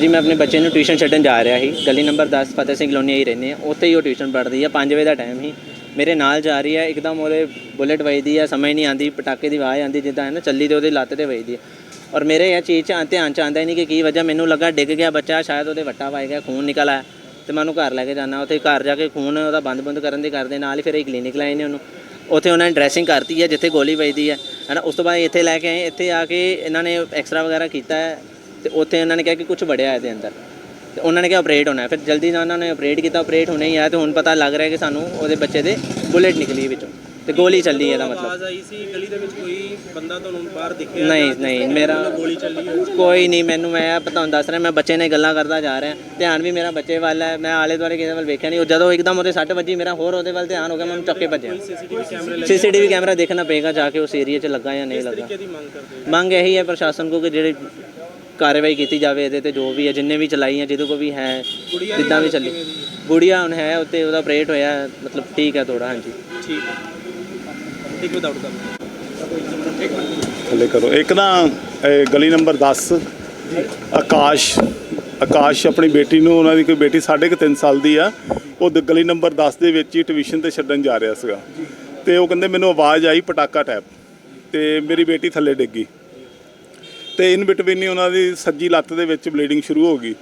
ਜੀ ਮੈਂ ਆਪਣੇ ਬੱਚੇ ਨੂੰ ਟਿਊਸ਼ਨ ਛੱਡਣ ਜਾ ਰਿਹਾ ਸੀ। ਗਲੀ ਨੰਬਰ 10 ਫਤਿਹ ਸਿੰਘ ਕਲੋਨੀ ਹੀ ਰਹਿੰਦੇ ਆ। ਉੱਥੇ ਹੀ ਉਹ ਟਿਊਸ਼ਨ ਪੜ੍ਹਦੀ ਆ। 5 ਵਜੇ ਦਾ ਟਾਈਮ ਸੀ। ਮੇਰੇ ਨਾਲ ਜਾ ਰਹੀ ਹੈ ਇੱਕਦਮ ਉਹਦੇ ਬੁਲੇਟ ਵੱਜਦੀ ਆ, ਸਮਝ ਨਹੀਂ ਆਂਦੀ ਪਟਾਕੇ ਦੀ ਆਵਾਜ਼ ਆਂਦੀ ਜਿੱਦਾਂ ਹੈ ਨਾ ਚੱਲੀ ਤੇ ਉਹਦੇ ਲੱਤ ਤੇ ਵੱਜਦੀ ਆ। ਔਰ ਮੇਰੇ ਇਹ ਚੀਜ਼ 'ਚ ਧਿਆਨ ਚ ਆਂਦਾ ਨਹੀਂ ਕਿ ਕੀ ਵਜ੍ਹਾ। ਮੈਨੂੰ ਲੱਗਾ ਡਿੱਗ ਗਿਆ ਬੱਚਾ, ਸ਼ਾਇਦ ਉਹਦੇ ਵੱਟਾ ਵੱਜ ਗਿਆ, ਖੂਨ ਨਿਕਲ ਆਇਆ। ਤੇ ਮੈਂ ਉਹਨੂੰ ਘਰ ਲੈ ਕੇ ਜਾਣਾ ਉੱਥੇ ਘਰ ਜਾ ਕੇ ਖੂਨ ਉਹਦਾ ਬੰਦ-ਬੰਦ ਕਰਨ ਦੇ ਕਰਦੇ। ਨਾਲ ਹੀ ਫਿਰ ਇਹ ਕਲੀਨਿਕ ਲਾਏ ਨੇ ਉਹਨੂੰ। ਉੱਥੇ ਉਹਨਾਂ ਨੇ ਡਰੈਸਿੰਗ ਕਰਤੀ ਹੈ ਜਿੱਥੇ ਗੋਲੀ ਵੱਜਦੀ ਹੈ ਹਨਾ, ਉਸ ਤੋਂ ਬਾਅਦ ਇੱਥੇ ਲੈ ਕੇ ਆਏ। ਇੱਥੇ ਆ ਕੇ ਇਹਨਾਂ ਨੇ ਐਕਸਰਾ ਵਗੈਰਾ ਕੀਤਾ। ਹੈ ਤੇ ਉੱਥੇ ਉਹਨਾਂ ਨੇ ਕਿਹਾ ਕਿ ਕੁਝ ਵੜਿਆ ਇਹਦੇ ਅੰਦਰ। ਤੇ ਉਹਨਾਂ ਨੇ ਕਿਹਾ ਆਪਰੇਟ ਹੋਣਾ। ਫਿਰ ਜਲਦੀ ਨਾਲ ਉਹਨਾਂ ਨੇ ਆਪਰੇਟ ਕੀਤਾ ਆਪਰੇਟ ਹੋਣਾ ਹੀ ਆ ਤੇ ਹੁਣ ਪਤਾ ਲੱਗ ਰਿਹਾ ਕਿ ਸਾਨੂੰ ਉਹਦੇ ਬੱਚੇ ਦੇ ਬੁਲੇਟ ਨਿਕਲੀ ਵਿੱਚੋਂ ਤੇ ਗੋਲੀ ਚੱਲੀ ਇਹਦਾ ਮਤਲਬ। ਆਵਾਜ਼ ਆਈ ਸੀ ਗਲੀ ਦੇ ਵਿੱਚ ਕੋਈ ਬੰਦਾ ਤੁਹਾਨੂੰ ਬਾਹਰ ਦਿਖਿਆ ਨਹੀਂ। ਨਹੀਂ ਮੇਰਾ ਗੋਲੀ ਚੱਲੀ ਕੋਈ ਨਹੀਂ ਮੈਨੂੰ ਮੈਂ ਤੁਹਾਨੂੰ ਦੱਸ ਰਿਹਾ ਮੈਂ ਬੱਚੇ ਨੇ ਗੱਲਾਂ ਕਰਦਾ ਜਾ ਰਿਹਾ। ਧਿਆਨ ਵੀ ਮੇਰਾ ਬੱਚੇ ਵੱਲ ਹੈ ਮੈਂ ਆਲੇ ਦੁਆਲੇ ਕਿਸੇ ਵੱਲ ਵੇਖਿਆ ਨਹੀਂ। ਉਹ ਜਦੋਂ ਇੱਕਦਮ ਉਹਦੇ ਸੱਟ ਵੱਜੀ ਮੇਰਾ ਹੋਰ ਉਹਦੇ ਵੱਲ ਧਿਆਨ ਹੋ ਗਿਆ ਮੈਂ ਉਹਨੂੰ ਚੱਕ ਭੱਜਿਆ। ਸੀਸੀਟੀਵੀ ਕੈਮਰੇ ਦੇਖਣਾ ਪਏਗਾ ਜਾ ਕੇ ਉਸ ਏਰੀਆ 'ਚ ਲੱਗਾ ਜਾਂ ਨਹੀਂ ਲੱਗਾ। ਮੰਗ ਇਹੀ ਹੈ ਪ੍ਰਸ਼ਾਸਨ ਕੋ ਕਿ ਜਿਹੜੇ ਕਾਰਵਾਈ ਕੀਤੀ ਜਾਵੇ ਇਹਦੇ ਤੇ ਜੋ ਵੀ ਹੈ ਜਿੰਨੇ ਵੀ ਚਲਾਈਆਂ ਜਿਹਦੇ ਕੋ ਵੀ ਹੈ ਜਿੱਦਾਂ ਵੀ ਚੱਲੀ। ਗੁੜੀਆ ਹੁਣ ਹੈ ਉੱਤੇ ਉਹਦਾ ਆਪਰੇਟ ਹੋਇਆ ਹੈ, ਮਤਲਬ ਠੀਕ ਹੈ ਥੋੜਾ ਹਾਂਜੀ। ਠੀਕ ਠੀਕ ਵਿਦਆਊਟ ਕਰ ਥੱਲੇ ਕਰੋ। ਇੱਕ ਨਾ ਇਹ ਗਲੀ ਨੰਬਰ 10 ਆਕਾਸ਼ ਆਕਾਸ਼ ਆਪਣੀ ਬੇਟੀ ਨੂੰ ਉਹਨਾਂ ਦੀ ਕੋਈ ਬੇਟੀ ਸਾਢੇ ਕੁ ਤਿੰਨ ਸਾਲ ਦੀ ਆ ਉਹ ਗਲੀ ਨੰਬਰ 10 ਦੇ ਵਿੱਚ ਹੀ ਟਿਊਸ਼ਨ ਤੇ ਛੱਡਣ ਜਾ ਰਿਹਾ ਸੀਗਾ। ਤੇ ਉਹ ਕਹਿੰਦੇ ਮੈਨੂੰ ਆਵਾਜ਼ ਆਈ ਪਟਾਕਾ ਟੈਪ ਤੇ ਮੇਰੀ ਬੇਟੀ ਥੱਲੇ ਡਿੱਗੀ ਤੇ ਇਨ ਬਿਟਵੀਨ ਹੀ ਉਹਨਾਂ ਦੀ ਸੱਜੀ ਲੱਤ ਦੇ ਵਿੱਚ ਬਲੀਡਿੰਗ ਸ਼ੁਰੂ ਹੋ ਗਈ।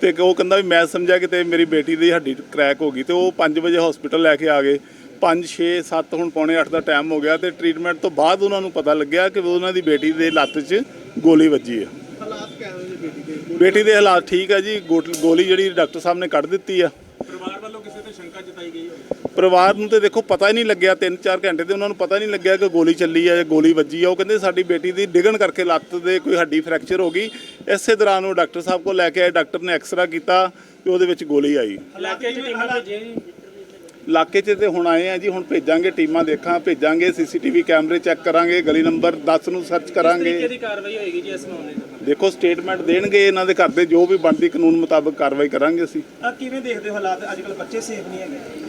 ਤੇ ਉਹ ਕਹਿੰਦਾ ਵੀ ਮੈਂ ਸਮਝਿਆ ਕਿ ਤੇ ਮੇਰੀ ਬੇਟੀ ਦੀ ਹੱਡੀ ਕ੍ਰੈਕ ਹੋ ਗਈ। ਤੇ ਉਹ 5 ਵਜੇ ਹਸਪੀਟਲ ਲੈ ਕੇ ਆ ਗਏ। 5 6 7 ਹੁਣ ਪੌਣੇ 8 ਦਾ ਟਾਈਮ ਹੋ ਗਿਆ ਤੇ ਟ੍ਰੀਟਮੈਂਟ ਤੋਂ ਬਾਅਦ ਉਹਨਾਂ ਨੂੰ ਪਤਾ ਲੱਗਿਆ ਕਿ ਉਹਨਾਂ ਦੀ ਬੇਟੀ ਦੇ ਲੱਤ 'ਚ ਗੋਲੀ ਵੱਜੀ ਹੈ ਹਾਲਾਤ ਕਿਵੇਂ ਦੇ ਬੇਟੀ ਦੇ? ਬੇਟੀ ਦੇ ਹਾਲਾਤ ਠੀਕ ਹੈ ਜੀ। ਗੋਲੀ ਜਿਹੜੀ ਡਾਕਟਰ ਸਾਹਿਬ ਨੇ ਕੱਢ ਦਿੱਤੀ ਆ ਪਰਿਵਾਰ ਵੱਲੋਂ ਕਿਸੇ ਤੇ ਸ਼ੰਕਾ ਜਤਾਈ ਗਈ ਹੋਵੇ ਪਰਿਵਾਰ ਨੂੰ ਤੇ ਦੇਖੋ ਪਤਾ ਹੀ ਨਹੀਂ ਲੱਗਿਆ 3-4 ਘੰਟੇ ਤੇ ਉਹਨਾਂ ਨੂੰ ਪਤਾ ਨਹੀਂ ਲੱਗਿਆ ਕਿ ਗੋਲੀ ਚੱਲੀ ਆ ਜਾਂ ਗੋਲੀ ਵੱਜੀ ਆ। ਉਹ ਕਹਿੰਦੇ ਸਾਡੀ ਬੇਟੀ ਦੀ ਡਿੱਗਣ ਕਰਕੇ ਲੱਤ ਦੇ ਕੋਈ ਹੱਡੀ ਫ੍ਰੈਕਚਰ ਹੋ ਗਈ। ਇਸੇ ਦੌਰਾਨ ਉਹ ਡਾਕਟਰ ਸਾਹਿਬ ਕੋਲ ਲੈ ਕੇ ਆਏ ਡਾਕਟਰ ਨੇ ਐਕਸਰਾ ਕੀਤਾ ਤੇ ਉਹਦੇ ਵਿੱਚ ਗੋਲੀ ਆਈ। ਇਲਾਕੇ 'ਚ ਟੀਮਾਂ ਭੇਜੀਆਂ ਜੀ? ਇਲਾਕੇ 'ਚ ਤੇ ਹੁਣ ਆਏ ਆ ਜੀ ਹੁਣ ਭੇਜਾਂਗੇ ਟੀਮਾਂ ਦੇਖਾਂ ਭੇਜਾਂਗੇ ਸੀਸੀਟੀਵੀ ਕੈਮਰੇ ਚੈੱਕ ਕਰਾਂਗੇ ਗਲੀ ਨੰਬਰ 10 ਨੂੰ ਸਰਚ ਕਰਾਂਗੇ। ਦੀ ਕਾਰਵਾਈ ਹੋਏਗੀ ਜੀ ਇਸ ਮਾਮਲੇ 'ਚ ਦੇਖੋ ਸਟੇਟਮੈਂਟ ਦੇਣਗੇ ਇਹਨਾਂ ਦੇ ਘਰ ਦੇ ਜੋ ਵੀ ਬਣਦੀ ਕਾਨੂੰਨ ਮੁਤਾਬਕ ਕਾਰਵਾਈ ਕਰਾਂਗੇ ਅਸੀਂ। ਆ ਕਿਵੇਂ ਦੇਖਦੇ ਹੋ ਹਾਲਾਤ? ਅੱਜ ਕੱਲ ਬੱਚੇ ਸੇਫ ਨਹੀਂ ਹੈਗੇ।